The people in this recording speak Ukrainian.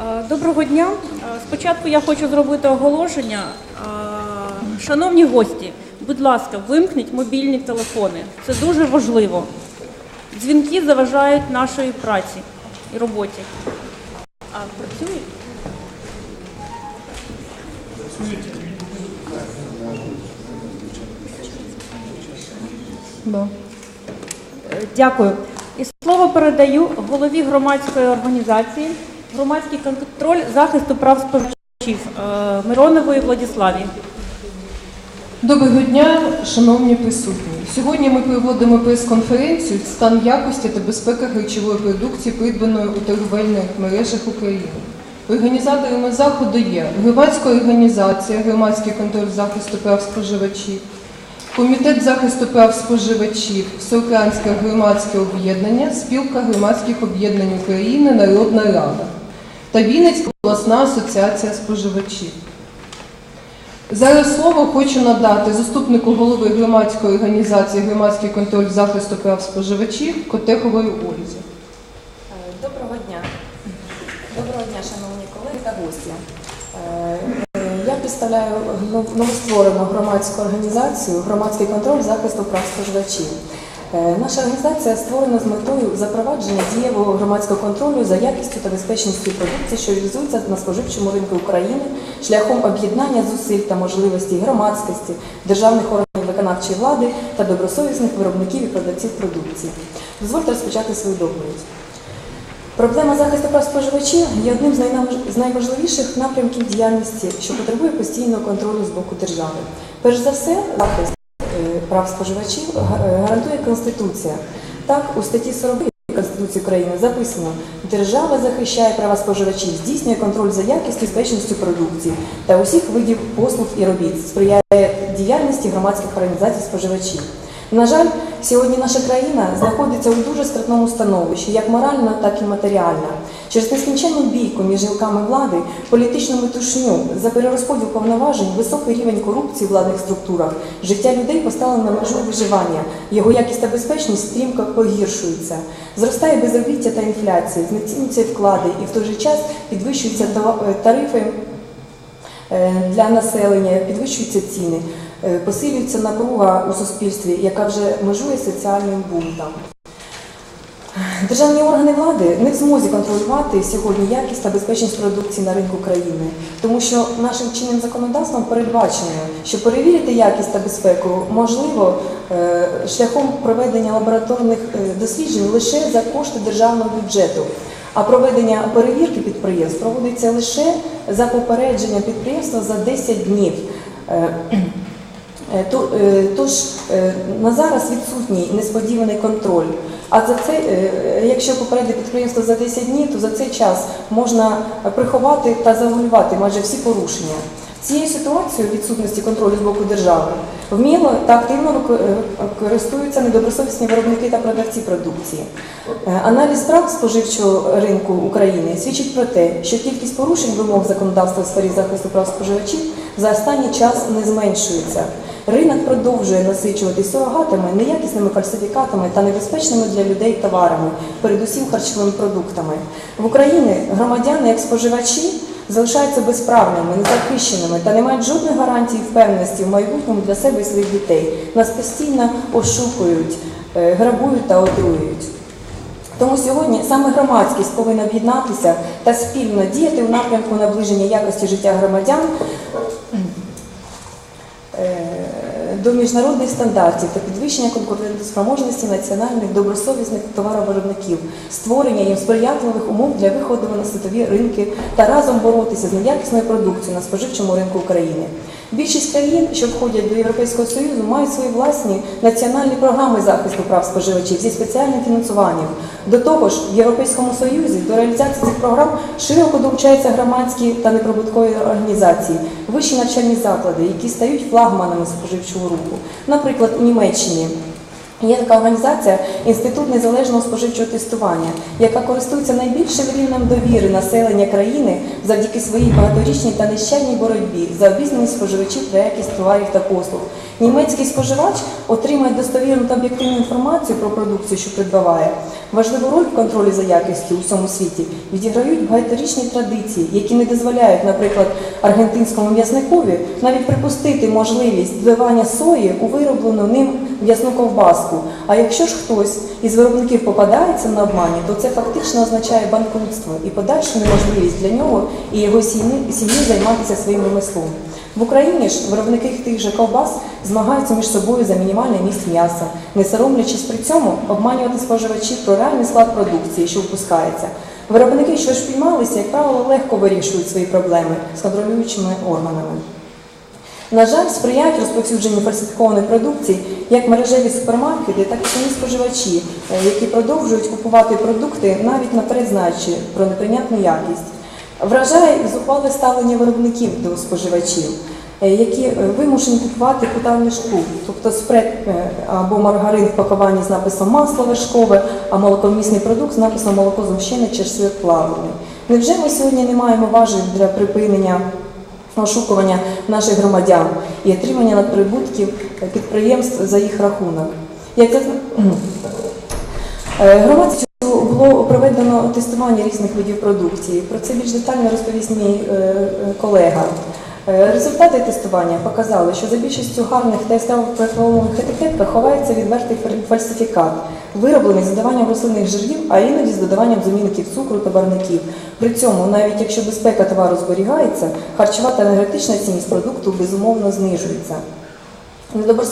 Е, Доброго дня. Е, Спочатку я хочу зробити оголошення. Е, Шановні гості, будь ласка, вимкніть мобільні телефони. Це дуже важливо. Дзвінки заважають нашої праці і роботі. А? Да. Е, Дякую. І слово передаю голові громадської організації громадський контроль захисту прав споживачів е, Миронової Владиславі. Доброго дня, шановні присутні. Сьогодні ми проводимо прес-конференцію стан якості та безпека харчової продукції, придбаної у торговельних мережах України. Організаторами заходу є громадська організація, громадський контроль захисту прав споживачів, Комітет захисту прав споживачів, Всеукраїнське громадське об'єднання, Спілка громадських об'єднань України, Народна Рада та Вінницька обласна асоціація споживачів. Зараз слово хочу надати заступнику голови громадської організації Громадський контроль захисту прав споживачів Котехової Ользі. Доброго дня. Доброго дня, шановні колеги та гості. Е, Я представляю новостворену громадську організацію Громадський контроль захисту прав споживачів. Е, Наша організація створена з метою запровадження дієвого громадського контролю за якістю та безпечністю продукції, що реалізується на споживчому ринку України шляхом об'єднання зусиль та можливостей громадськості, державних органів виконавчої влади та добросовісних виробників і продавців продукції. Дозвольте розпочати свою доповідь. Проблема захисту прав споживачів є одним з найважливіших напрямків діяльності, що потребує постійного контролю з боку держави. Перш за все, захист прав споживачів е, гарантує Конституція. Так, у статті 40 Конституції України записано: держава захищає права споживачів, здійснює контроль за якістю і безпечністю продукції та усіх видів послуг і робіт, сприяє діяльності громадських організацій споживачів. На жаль, сьогодні наша країна знаходиться у дуже скрутному становищі, як морально, так і матеріально. Через нескінченну бійку між гілками влади, політичну метушню за перерозподіл повноважень, високий рівень корупції в владних структурах, життя людей поставлено на межу виживання. Його якість та безпечність стрімко погіршується. Зростає безробіття та інфляція, знецінюються вклади і в той же час підвищуються е, тарифи е, для населення, підвищуються ціни, е, посилюється напруга у суспільстві, яка вже межує соціальним бунтом. Державні органи влади не в змозі контролювати сьогодні якість та безпечність продукції на ринку країни, тому що нашим чинним законодавством передбачено, що перевірити якість та безпеку можливо е, шляхом проведення лабораторних е, досліджень лише за кошти державного бюджету. А проведення перевірки підприємств проводиться лише за попередження підприємства за 10 днів. Е, Е, то- Тож е, на зараз відсутній несподіваний контроль. А за це, якщо попередити підприємство за 10 днів, то за цей час можна приховати та загулювати майже всі порушення. Цією ситуацією відсутності контролю з боку держави вміло та активно е, користуються недобросовісні виробники та продавці продукції. Е, Аналіз прав споживчого ринку України свідчить про те, що кількість порушень вимог законодавства в сфері захисту прав споживачів за останній час не зменшується. Ринок продовжує насичуватись сурогатами, неякісними фальсифікатами та небезпечними для людей товарами, передусім харчовими продуктами. В Україні громадяни, як споживачі, залишаються безправними, незахищеними та не мають жодної гарантії впевненості в майбутньому для себе і своїх дітей. Нас постійно ошукують, е, грабують та отруюють. Тому сьогодні саме громадськість повинна об'єднатися та спільно діяти у напрямку наближення якості життя громадян до міжнародних стандартів та підвищення конкурентоспроможності національних добросовісних товаровиробників, створення їм сприятливих умов для виходу на світові ринки та разом боротися з неякісною продукцією на споживчому ринку України. Більшість країн, що входять до Європейського Союзу, мають свої власні національні програми захисту прав споживачів зі спеціальним фінансуванням. До того ж, в Європейському Союзі до реалізації цих програм широко долучаються громадські та неприбуткові організації, вищі навчальні заклади, які стають флагманами споживчого руху. Наприклад, у Німеччині Є така організація Інститут незалежного споживчого тестування, яка користується найбільшим рівнем довіри населення країни завдяки своїй багаторічній та нещадній боротьбі за обізнаність споживачів про якість товарів та послуг. Німецький споживач отримає достовірну та об'єктивну інформацію про продукцію, що придбаває. Важливу роль в контролі за якістю у всьому світі відіграють багаторічні традиції, які не дозволяють, наприклад, аргентинському м'ясникові навіть припустити можливість додавання сої у вироблену ним м'ясну ковбаску. А якщо ж хтось із виробників попадається на обмані, то це фактично означає банкрутство і подальшу неможливість для нього і його сім'ї займатися своїм ремеслом. В Україні ж виробники тих же ковбас змагаються між собою за мінімальний міст м'яса, не соромлячись при цьому обманювати споживачів про реальний склад продукції, що впускається. Виробники, що ж піймалися, як правило, легко вирішують свої проблеми з контролюючими органами. На жаль, сприяють розповсюдженню фальсифікованої продукції як мережеві супермаркети, так і самі споживачі, е, які продовжують купувати продукти навіть наперед знаючи про неприйнятну якість. Вражає зухвале ставлення виробників до споживачів, е, які е, вимушені купувати кута в тобто спред або маргарин в пакуванні з написом масло вершкове, а молокомісний продукт з написом молоко згущене чи світ. Невже ми сьогодні не маємо важель для припинення ошукування наших громадян і отримання надприбутків підприємств за їх рахунок. Як Е, було проведено тестування різних видів продукції. Про це більш детально розповість мій е, е, колега. Е, Результати тестування показали, що за більшістю гарних та яскраво профільованих етикетках ховається відвертий фальсифікат, вироблений з додаванням рослинних жирів, а іноді з додаванням замінників цукру та барників. При цьому, навіть якщо безпека товару зберігається, харчова та енергетична цінність продукту безумовно знижується.